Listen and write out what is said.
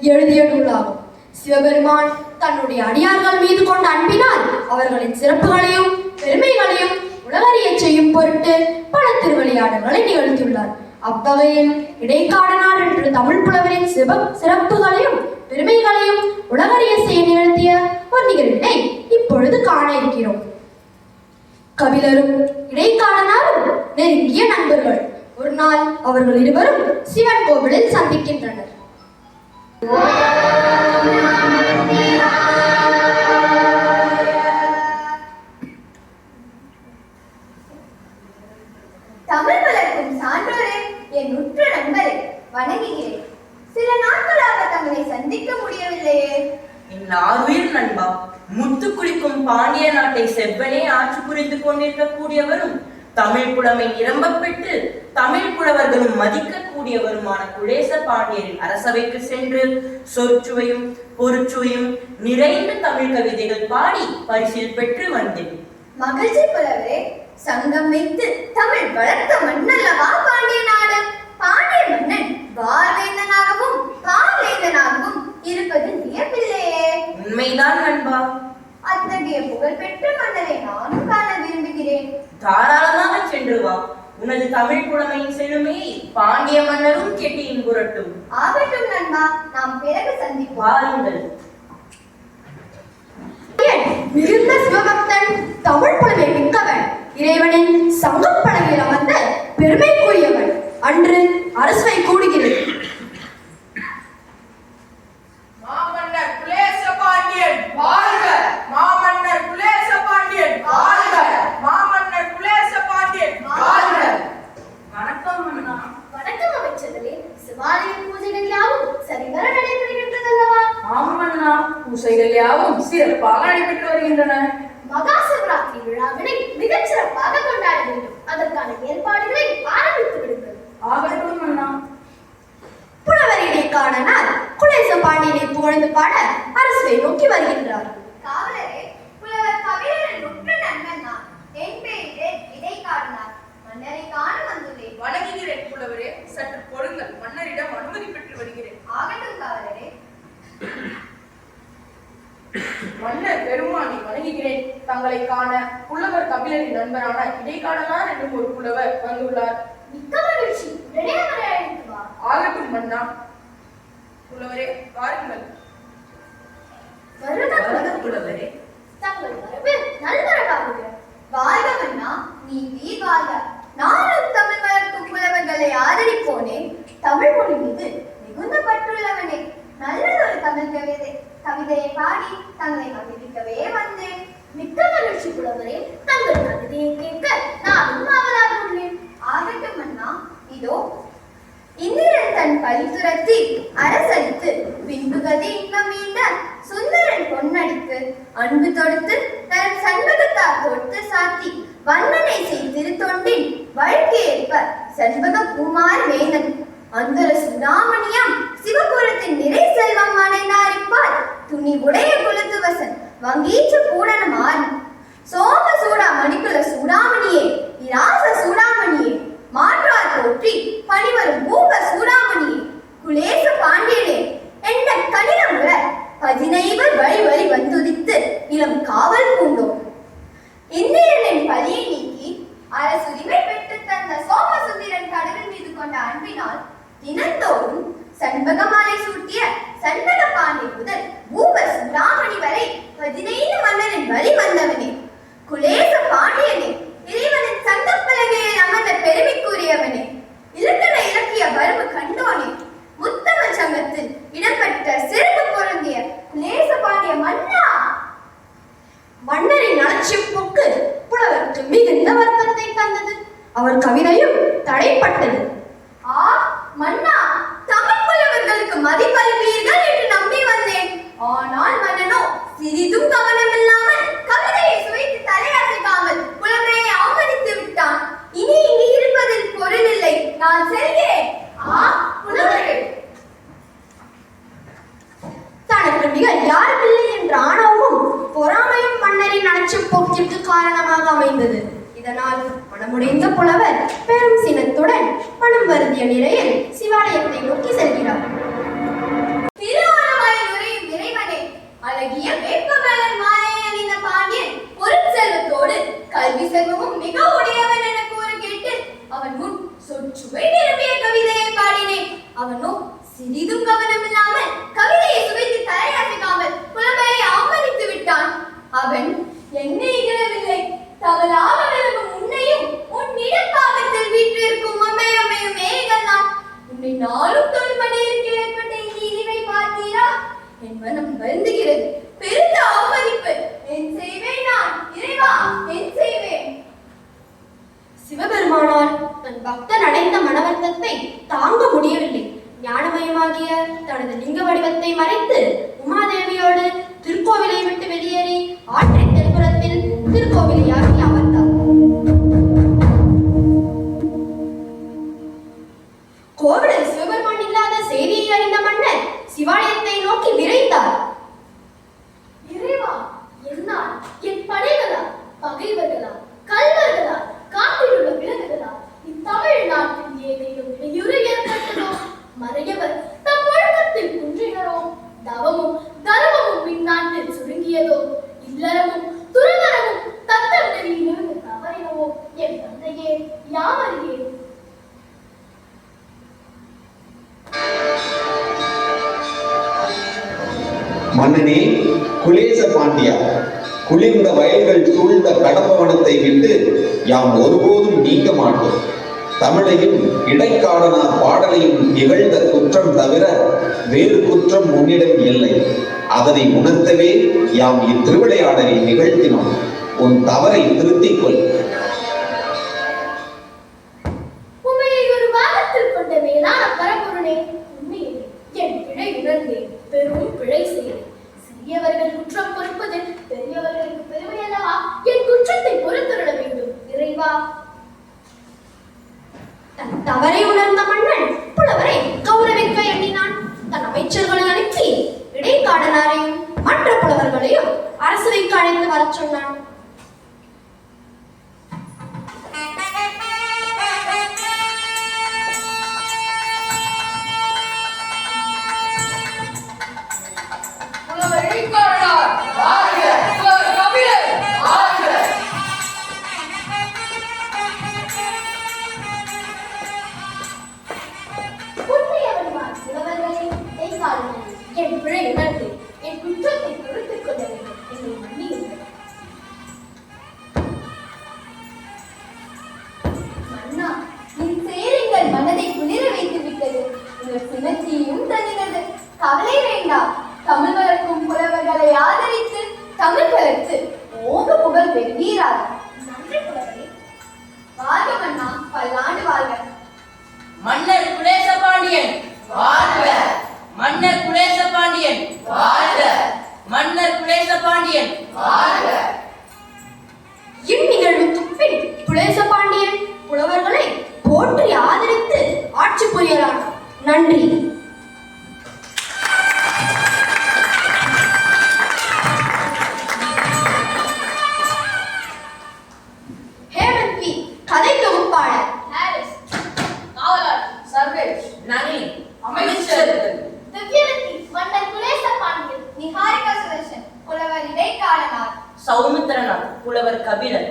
எழுதிய நூலாகும். சிவபெருமான் தன்னுடைய அடியார்கள் மீது கொண்ட அன்பினால் அவர்களின் சிறப்புகளையும் பெருமைகளையும் உலகறியச் செய்யும் பொருட்டு பல திருவிளையாடல்களை நிகழ்த்தியுள்ளார். அவ்வகையில் இடைக்காடனார் என்று தமிழ் புலவரின் சிவ சிறப்புகளையும் பெருமைகளையும் உலகறிய செய்ய நிகழ்த்திய ஒரு நிகழ்வினை இப்பொழுது காண இருக்கிறோம். கபிலரும் இடைக்காலனாரும் நெருங்கிய நண்பர்கள். ஒரு நாள் அவர்கள் இருவரும் சிவன் கோவிலில் சந்திக்கின்றனர். தமிழ் வளர்க்கும் சான்றோரே என் உற்ற நண்பரே வணங்குகிறேன். சில நாட்களாக தங்களை சந்திக்க முடியவில்லையே. என் ஆறுயிர் நண்பா முத்து குளிக்கும் பாண்டிய நாட்டை செவ்வனே ஆட்சி புரிந்து கொண்டிருக்கக்கூடியவரும் தமிழ் புலமை நிரம்பப் பெற்று தமிழ் புலவர்களும் மதிக்கக்கூடியவருமான குலேச பாண்டியரின் அரசவைக்கு சென்று சொற்சுவையும் பொருட்சுவையும் நிறைந்த தமிழ் கவிதைகள் பாடி பரிசில் பெற்று வந்தேன். மகிழ்ச்சி புலவரே சங்கம் வைத்து தமிழ் வளர்த்த மண்ணல்லவா பாண்டிய நாடு? பாண்டிய மன்னன் வாழ்வேந்தனாகவும் பால்வேந்தனாகவும் இருப்பது வியப்பில்லையே உண்மைதான் நண்பா. அத்தகைய புகழ்பெற்ற மன்னரை நானும் காண விரும்புகிறேன். தாராளமாக சென்று வா. உனது தமிழ் புலமையின் செழுமையை பாண்டிய மன்னரும் கெட்டி இன்புறட்டும் ஆகட்டும் நண்பா நாம் பிறகு சந்திப்போம். வாருங்கள். மிகுந்த சிவபக்தன் தமிழ் புலமை மிக்கவன் இறைவனின் சங்கப் படகில் அமர்ந்த பெருமைக்குரியவன். அன்று அரசவை கூடுகிறது புகழ்ந்து பாட அரசவை நோக்கி வருகின்றார். காவலரே புலவர் கபிலரின் உற்ற நண்பன் நான். என் பெயரே இடைக்காடனார் மன்னரை காண வந்துள்ளேன். வணங்குகிறேன் புலவரே சற்று பொறுங்கள் மன்னரிடம் அனுமதி பெற்று வருகிறேன். ஆகட்டும் காவலரே. மன்னர் பெருமானை வணங்குகிறேன். தங்களை காண புலவர் கபிலரின் நண்பரான இடைக்காடனார் என்னும் ஒரு புலவர் வந்துள்ளார். மிக்க மகிழ்ச்சி. ஆகட்டும் மன்னா. புலவரே வாருங்கள். வருக தங்கள் வரவு நீ வாழ்க. நானும் தமிழ் வளர்க்கும் புலவர்களை ஆதரிப்போனே. தமிழ் மொழி மீது மிகுந்த பற்றுள்ளவனே நல்லதொரு தமிழ் கவிதை. கவிதையை பாடி தங்களை மகிழ்விக்கவே வந்தேன். மிக்க மகிழ்ச்சி புலவரே தங்கள் கவிதையை கேட்க நானும் ஆவலாக உள்ளேன். ஆகட்டும் அண்ணா இதோ இந்திரன் தன் பழி துரத்தி அரசளித்து இன்பம் மீண்ட சுந்தரன் பொன்னடிக்கு அன்பு தொடுத்து தன் சண்பகத்தார் தொடுத்து சாத்தி வண்ணனை செய் திருத்தொண்டின் வழக்கேற்ப செண்பக பூமார் வேந்தன் அந்தர சுடாமணியம் சிவபுரத்தின் நிறை செல்வம் அடைந்தாரிப்பார் துணி உடைய குலத்துவசன் வங்கீச்சு பூடனம் மாறி அரசுரிமை பெற்று தந்த சோமசுந்தரன் கடவுள் மீது கொண்ட அன்பினால் தினந்தோறும் சண்பகமாலை தனக்கு நிகழ் யாருமில்லை என்ற ஆணவமும் பொறாமையும் மன்னரின் அலட்சியப் போக்கிற்கு காரணமாக அமைந்தது. இதனால் மனமுடைந்த புலவர் பெரும் சினத்துடன் மனம் வருந்திய நிலையில் சிவாலயத்தை நோக்கி செல்கிறார். அவன் என்ன இகழவில்லை தவறாக விளங்கும் உன்னையும் உன் இடப்பாகத்தில் வீற்றிருக்கும் உண்மையமையும் ஏகந்தான் உன்னை நாளும் தொல்படையிற்கு ஏற்பட்ட இந்த இனிமை பார்த்தீரா? என் மனம் வருந்துகிறது. பெருந்த அவமதிப்பு. என் செய்வேன் நான். இறைவா என் செய்வேன். சிவபெருமானால் தன் பக்தன் அடைந்த மனவர்த்தத்தை தாங்க முடியவில்லை. ஞானமயமாகிய தனது லிங்க வடிவத்தை மறைத்து உமாதேவியோடு திருக்கோவிலை விட்டு வெளியேறி ஆற்றின் தென்புறத்தில் திருக்கோவிலையாகி மன்னனே குலேச பாண்டியா குளிர்ந்த வயல்கள் சூழ்ந்த கடம்பவனத்தை விட்டு யாம் ஒருபோதும் நீக்க மாட்டோம். தமிழையும் இடைக்காடனார் பாடலையும் நிகழ்ந்த குற்றம் தவிர வேறு குற்றம் உன்னிடம் இல்லை. அதனை உணர்த்தவே யாம் இத்திருவிளையாடலை நிகழ்த்தினோம். உன் தவறை திருத்திக் கொள். குற்றம் பொறுப்பது பெரியவர்களுக்கு பெருமை அல்லவா என் குற்றத்தை பொறுத்துள்ள வேண்டும். இறைவா. தன் தவறை உணர்ந்த மன்னன் புலவரை கௌரவிக்க எண்ணினான். தன் அமைச்சர்களை அனுப்பி இடைக்காடலாரையும் மற்ற புலவர்களையும் அரசவைக்கு அழைத்து வரச் சொன்னான். விட்டது உங்கள் சுமத்தியும் கவலை வேண்டாம். தமிழ் வளர்க்கும் புலவர்களை ஆதரித்து தமிழ் வளர்த்து ஓங்க புகழ் பெறுவீராக இடைக்காலனார். சௌமித்திரனார் புலவர் கபிலர்